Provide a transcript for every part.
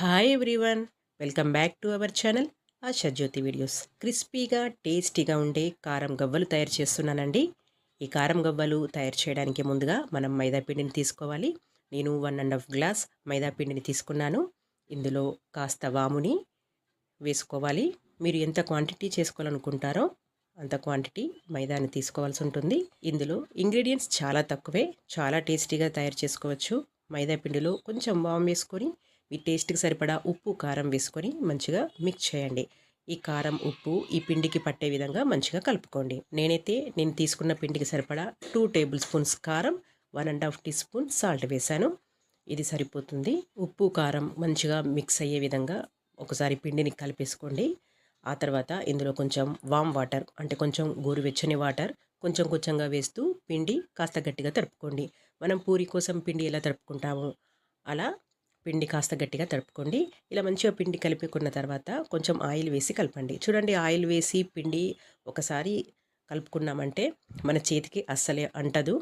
Hi everyone welcome back to our channel Asha Jyothi videos క్రిస్పీగా టేస్టీగా ఉండే కారం గవ్వలు తయారు చేస్తున్నానండి. ఈ కారం గవ్వలు తయారు చేయడానికి ముందుగా మనం మైదాపిండిని తీసుకోవాలి. నేను వన్ అండ్ హాఫ్ గ్లాస్ మైదాపిండిని తీసుకున్నాను. ఇందులో కాస్త వాముని వేసుకోవాలి. మీరు ఎంత క్వాంటిటీ చేసుకోవాలనుకుంటారో అంత క్వాంటిటీ మైదాని తీసుకోవాల్సి ఉంటుంది. ఇందులో ఇంగ్రీడియంట్స్ చాలా తక్కువే చాలా టేస్టీగా తయారు చేసుకోవచ్చు. మైదాపిండిలో కొంచెం వామ్ వేసుకొని మీ టేస్ట్కి సరిపడా ఉప్పు కారం వేసుకొని మంచిగా మిక్స్ చేయండి. ఈ కారం ఉప్పు ఈ పిండికి పట్టే విధంగా మంచిగా కలుపుకోండి. నేనైతే నేను తీసుకున్న పిండికి సరిపడా టూ టేబుల్ స్పూన్స్ కారం one and half teaspoon salt వేశాను. ఇది సరిపోతుంది. ఉప్పు కారం మంచిగా మిక్స్ అయ్యే విధంగా ఒకసారి పిండిని కలిపేసుకోండి. ఆ తర్వాత ఇందులో కొంచెం వామ్ వాటర్ అంటే కొంచెం గోరువెచ్చని వాటర్ కొంచెం కొంచెంగా వేస్తూ పిండి కాస్త గట్టిగా తడుపుకోండి. మనం పూరి కోసం పిండి ఎలా తడుపుకుంటామో అలా పిండి కాస్త గట్టిగా తడుపుకోండి. ఇలా మంచిగా పిండి కలిపికున్న తర్వాత కొంచెం ఆయిల్ వేసి కలపండి. చూడండి ఆయిల్ వేసి పిండి ఒకసారి కలుపుకున్నామంటే మన చేతికి అస్సలే అంటదు.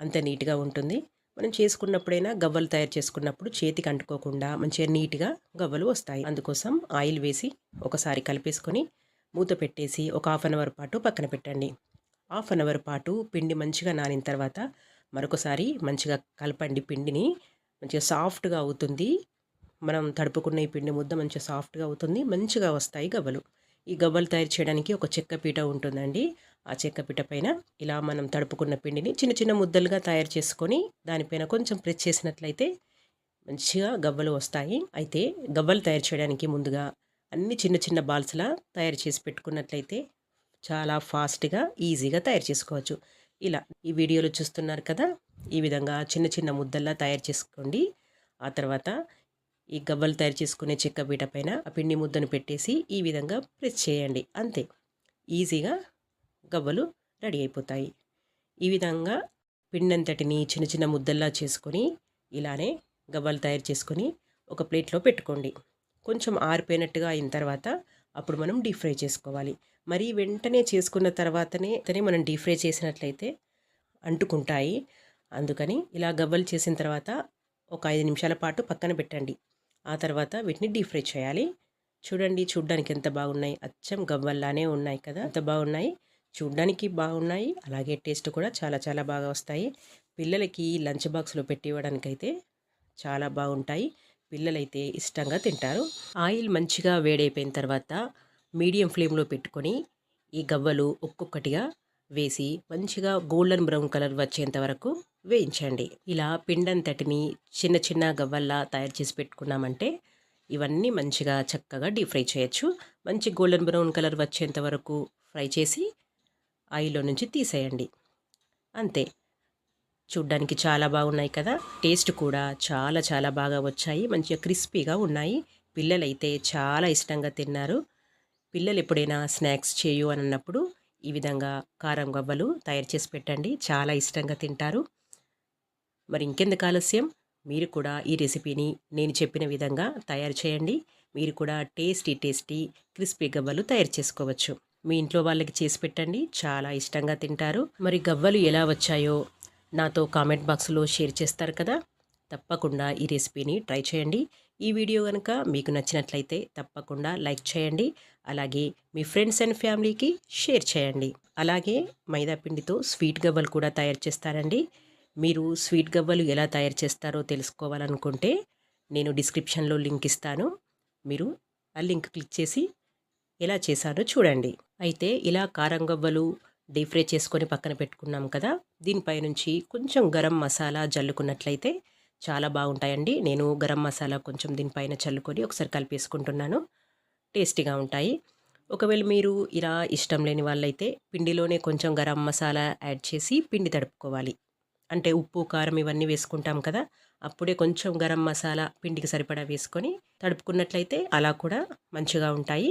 అంత నీట్గా ఉంటుంది. మనం చేసుకున్నప్పుడైనా గవ్వలు తయారు చేసుకున్నప్పుడు చేతికి అంటుకోకుండా మంచిగా నీట్గా గవ్వలు వస్తాయి. అందుకోసం ఆయిల్ వేసి ఒకసారి కలిపేసుకొని మూత పెట్టేసి ఒక హాఫ్ అన్ అవర్ పాటు పక్కన పెట్టండి. హాఫ్ అన్ అవర్ పాటు పిండి మంచిగా నానిన తర్వాత మరొకసారి మంచిగా కలపండి పిండిని. మంచిగా సాఫ్ట్గా అవుతుంది. మనం తడుపుకున్న ఈ పిండి ముద్ద మంచిగా సాఫ్ట్గా అవుతుంది. మంచిగా వస్తాయి గవ్వలు. ఈ గవ్వలు తయారు చేయడానికి ఒక చెక్క పీట ఉంటుందండి. ఆ చెక్క పీట పైన ఇలా మనం తడుపుకున్న పిండిని చిన్న చిన్న ముద్దలుగా తయారు చేసుకొని దానిపైన కొంచెం ప్రెస్ చేసినట్లయితే మంచిగా గవ్వలు వస్తాయి. అయితే గవ్వలు తయారు చేయడానికి ముందుగా అన్ని చిన్న చిన్న బాల్స్లా తయారు చేసి పెట్టుకున్నట్లయితే చాలా ఫాస్ట్గా ఈజీగా తయారు చేసుకోవచ్చు. ఇలా ఈ వీడియోలో చూస్తున్నారు కదా? ఈ విధంగా చిన్న చిన్న ముద్దల్లా తయారు చేసుకోండి. ఆ తర్వాత ఈ గవ్వలు తయారు చేసుకునే చెక్క పీట పైన ఆ పిండి ముద్దను పెట్టేసి ఈ విధంగా ప్రెస్ చేయండి. అంతే. ఈజీగా గవ్వలు రెడీ అయిపోతాయి. ఈ విధంగా పిండంతటిని చిన్న చిన్న ముద్దల్లా చేసుకొని ఇలానే గవ్వలు తయారు చేసుకొని ఒక ప్లేట్లో పెట్టుకోండి. కొంచెం ఆరిపోయినట్టుగా అయిన తర్వాత అప్పుడు మనం డీప్ ఫ్రై చేసుకోవాలి. మరి వెంటనే చేసుకున్న తర్వాతనే తనే మనం డీప్ ఫ్రై చేసినట్లయితే అంటుకుంటాయి. అందుకని ఇలా గవ్వలు చేసిన తర్వాత ఒక ఐదు నిమిషాల పాటు పక్కన పెట్టండి. ఆ తర్వాత వీటిని డీప్ ఫ్రై చేయాలి. చూడండి చూడ్డానికి ఎంత బాగున్నాయి. అచ్చం గవ్వల్లానే ఉన్నాయి కదా. ఎంత బాగున్నాయి. చూడ్డానికి బాగున్నాయి. అలాగే టేస్ట్ కూడా చాలా చాలా బాగా వస్తాయి. పిల్లలకి లంచ్ బాక్స్లో పెట్టి ఇవ్వడానికైతే చాలా బాగుంటాయి. పిల్లలైతే ఇష్టంగా తింటారు. ఆయిల్ మంచిగా వేడైపోయిన తర్వాత మీడియం ఫ్లేమ్లో పెట్టుకొని ఈ గవ్వలు ఒక్కొక్కటిగా వేసి మంచిగా గోల్డెన్ బ్రౌన్ కలర్ వచ్చేంత వరకు వేయించండి. ఇలా పిండంతటిని చిన్న చిన్న గవ్వల్లా తయారు చేసి పెట్టుకున్నామంటే ఇవన్నీ మంచిగా చక్కగా డీప్ ఫ్రై చేయొచ్చు. మంచి గోల్డెన్ బ్రౌన్ కలర్ వచ్చేంత వరకు ఫ్రై చేసి ఆయిల్లో నుంచి తీసేయండి. అంతే. చూడ్డానికి చాలా బాగున్నాయి కదా? టేస్ట్ కూడా చాలా చాలా బాగా వచ్చాయి. మంచిగా క్రిస్పీగా ఉన్నాయి. పిల్లలైతే చాలా ఇష్టంగా తిన్నారు. పిల్లలు ఎప్పుడైనా స్నాక్స్ చేయు అని అన్నప్పుడు ఈ విధంగా కారం గవ్వలు తయారు చేసి పెట్టండి. చాలా ఇష్టంగా తింటారు. మరి ఇంకెందుకు ఆలస్యం? మీరు కూడా ఈ రెసిపీని నేను చెప్పిన విధంగా తయారు చేయండి. మీరు కూడా టేస్టీ టేస్టీ క్రిస్పీ గవ్వలు తయారు చేసుకోవచ్చు. మీ ఇంట్లో వాళ్ళకి చేసి పెట్టండి. చాలా ఇష్టంగా తింటారు. మరి గవ్వలు ఎలా వచ్చాయో నాతో కామెంట్ బాక్స్లో షేర్ చేస్తారు కదా! తప్పకుండా ఈ రెసిపీని ట్రై చేయండి. ఈ వీడియో కనుక మీకు నచ్చినట్లయితే తప్పకుండా లైక్ చేయండి. అలాగే మీ ఫ్రెండ్స్ అండ్ ఫ్యామిలీకి షేర్ చేయండి. అలాగే మైదాపిండితో స్వీట్ గవ్వలు కూడా తయారు చేస్తారండి. మీరు స్వీట్ గవ్వలు ఎలా తయారు చేస్తారో తెలుసుకోవాలనుకుంటే నేను డిస్క్రిప్షన్లో లింక్ ఇస్తాను. మీరు ఆ లింక్ క్లిక్ చేసి ఎలా చేశారో చూడండి. అయితే ఇలా కారం గవ్వలు డీప్ ఫ్రై చేసుకొని పక్కన పెట్టుకున్నాం కదా దీనిపై నుంచి కొంచెం గరం మసాలా జల్లుకున్నట్లయితే చాలా బాగుంటాయండి. నేను గరం మసాలా కొంచెం దీనిపైన చల్లుకొని ఒకసారి కలిపేసుకుంటున్నాను. టేస్టీగా ఉంటాయి. ఒకవేళ మీరు ఇలా ఇష్టం లేని వాళ్ళైతే పిండిలోనే కొంచెం గరం మసాలా యాడ్ చేసి పిండి తడుపుకోవాలి. అంటే ఉప్పు కారం ఇవన్నీ వేసుకుంటాం కదా అప్పుడే కొంచెం గరం మసాలా పిండికి సరిపడా వేసుకొని తడుపుకున్నట్లయితే అలా కూడా మంచిగా ఉంటాయి.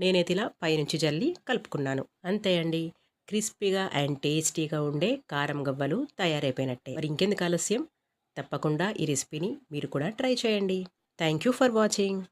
నేనైతే ఇలా పైనుంచి జల్లి కలుపుకున్నాను. అంతే అండి. క్రిస్పీగా అండ్ టేస్టీగా ఉండే కారం గవ్వలు తయారైపోయినట్టే. మరి ఇంకెందుకు ఆలస్యం? తప్పకుండా ఈ రెసిపీని మీరు కూడా ట్రై చేయండి. Thank you for watching.